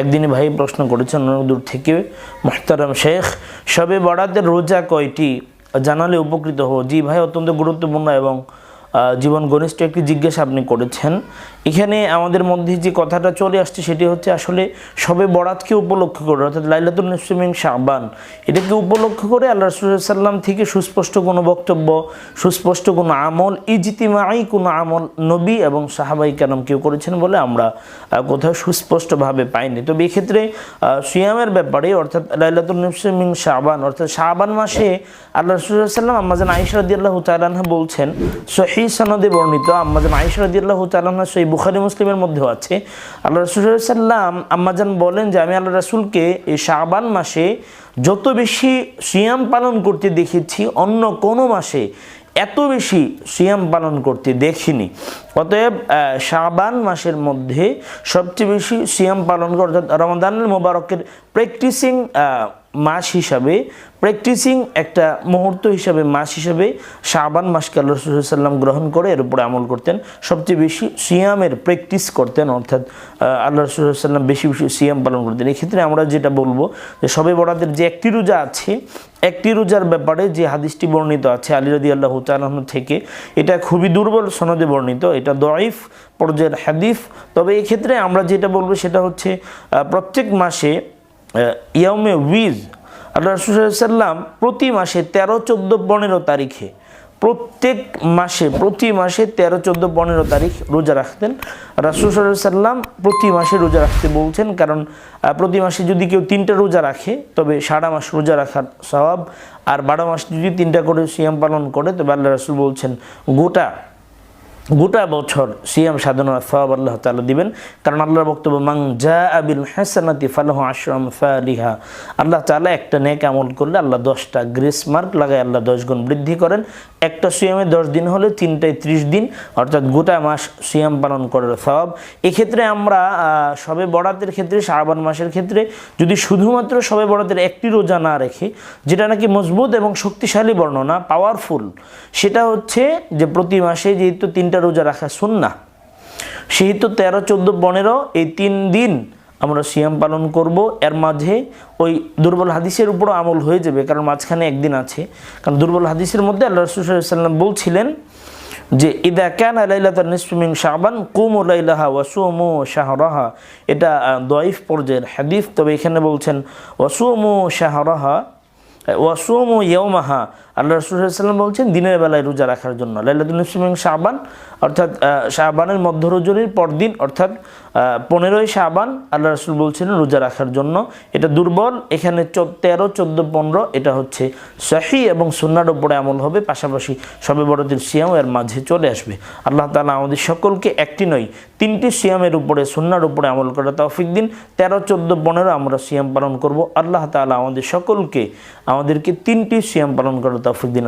একদিনে ভাই প্রশ্ন করেছেন অনেক দূর থেকে, মোহতারাম শেখ, সবে বড়াতে রোজা কয়টি? জানালে উপকৃত হো জি ভাই, অত্যন্ত গুরুত্বপূর্ণ এবং জীবন ঘনিষ্ঠ একটি জিজ্ঞাসা আপনি করেছেন। এখানে আমাদের মধ্যে যে কথাটা চলে আসছে সেটি হচ্ছে আসলে সবে বরাতকে উপলক্ষ করে, অর্থাৎ লাইলাতুল নিসমিন শাবান। এটাকে উপলক্ষ করে আল্লাহ রসুল্লাম থেকে সুস্পষ্ট কোনো বক্তব্য, সুস্পষ্ট কোনো আমল, ইজতিমাই কোনো আমল নবী এবং সাহাবাই কালাম কেউ করেছেন বলে আমরা কোথাও সুস্পষ্টভাবে পাইনি। তবে এক্ষেত্রে সিয়ামের ব্যাপারে, অর্থাৎ লাইলাতুল নিসমিন শাবান, অর্থাৎ শাবান মাসে আল্লাহ রসুল্লাম আম্মাজান আইসা রাদিয়াল্লাহু তাআলাহা বলছেন সহি সনদে বর্ণিত আম্মাজান আইসা রাদিয়াল্লাহু তাআলাহা সেই বুখারী মুসলিমের মধ্যেও আছে। আল্লাহ রসুল্লাহ সাল্লাম আম্মাজান বলেন যে, আমি আল্লাহ রাসূলকে এই শাবান মাসে যত বেশি সিয়াম পালন করতে দেখেছি, অন্য কোনো মাসে এত বেশি সিয়াম পালন করতে দেখিনি। অতএব শাবান মাসের মধ্যে সবচেয়ে বেশি সিয়াম পালন করে অর্থাৎ রমাদানুল মোবারকের প্র্যাকটিসিং মাস হিসাবে প্র্যাকটিসিং একটা মুহূর্ত হিসাবে মাস হিসাবে শাবান মাসকে আল্লাহ রসুল্লাম গ্রহণ করে, এর উপরে আমল করতেন। সবচেয়ে বেশি সিয়ামের প্র্যাকটিস করতেন, অর্থাৎ আল্লাহ রসুল্লাম বেশি বেশি সিয়াম পালন করতেন। এক্ষেত্রে আমরা যেটা বলব যে সবে বরাতের যে একটি রোজা আছে, একটি রোজার ব্যাপারে যে হাদিসটি বর্ণিত আছে, আলী রদি আল্লাহ থেকে, এটা খুবই দুর্বল সনদে বর্ণিত। এটা দয়ফ, পর্যায়ের হাদিফ। তবে এক্ষেত্রে আমরা যেটা বলব সেটা হচ্ছে প্রত্যেক মাসে ইয়ামে উইজ রসুল্লাম প্রতি মাসে তেরো চোদ্দ পনেরো তারিখে, প্রত্যেক মাসে, প্রতি মাসে তেরো চোদ্দ পনেরো তারিখ রোজা রাখতেন। রাসুল সাল্লাম প্রতি মাসে রোজা রাখতে বলছেন, কারণ প্রতি মাসে যদি কেউ তিনটা রোজা রাখে, তবে সারা মাস রোজা রাখার স্বভাব আর বারো মাস যদি তিনটা করে সিয়াম পালন করে, তবে আল্লাহ রাসুল বলছেন, গোটা গোটা বছর সিয়াম সাধনার সওয়াব আল্লাহ তাআলা দিবেন। কারণ আল্লাহর বক্তব্য মাং জা আবিল হাসানাতি ফালাহু আশরাম ফালিহা আল্লাহ তাআলা একটা নেক আমল করলে আল্লাহ দশটা গ্রেস মার্ক লাগায় আল্লাহ দশ গুণ বৃদ্ধি করেন। একটা সিয়ামে দশ দিন হলে তিনটায় ত্রিশ দিন, অর্থাৎ গোটা মাস সিয়াম পালন করার সওয়াব। এক্ষেত্রে আমরা সবে বরাতের ক্ষেত্রে, শাবান মাসের ক্ষেত্রে যদি শুধুমাত্র সবে বরাতের একটি রোজা না রেখে, যেটা নাকি মজবুত এবং শক্তিশালী বর্ণনা পাওয়ারফুল সেটা হচ্ছে যে প্রতি মাসে যেহেতু তিনটা রোজা রাখা সুন্না সেহেতু তেরো, চোদ্দ, পনেরো, এই তিন দিন আমরা সিয়াম পালন করব। এর মাঝে ওই দুর্বল হাদিসের উপরও আমল হয়ে যাবে, কারণ মাঝখানে একদিন আছে। কারণ দুর্বল হাদিসের মধ্যে আল্লাহ রসুল্লাম বলছিলেন যে, ইদা ক্যান লাইলাত নিসমিন শাবান, কুমু লাইলাহা ওয়াসুমু শাহরাহা। এটা দয়ফ পর্যায়ের হাদিস। তবে এখানে বলছেন ওয়াসুমু শাহরাহা ওয়াসুম ইয়ৌমাহা আল্লাহ রসুল্লাম বলছেন দিনের বেলায় রোজা রাখার জন্য। লাইলাতুল নিসমিন শাবান অর্থাৎ আহ, শাবানের মধ্য রজনীর পরদিন অর্থাৎ পনেরোই শাবান আল্লাহ রসুল বলছেন রোজা রাখার জন্য। এটা দুর্বল এখানে তেরো চোদ্দ পনেরো এটা হচ্ছে শাহি এবং সুন্নার উপরে আমল হবে। পাশাপাশি সবে বড়দের সিয়াম এর মাঝে চলে আসবে। আল্লাহ তালা আমাদের সকলকে একটি নয় তিনটি সিয়ামের উপরে সুন্নার উপরে আমল করা তৌফিক দিন। তেরো চোদ্দ পনেরো আমরা সিয়াম পালন করব। আল্লাহ তালা আমাদের সকলকে আমাদেরকে তিনটি সিয়াম পালন করার তৌফিক দিন।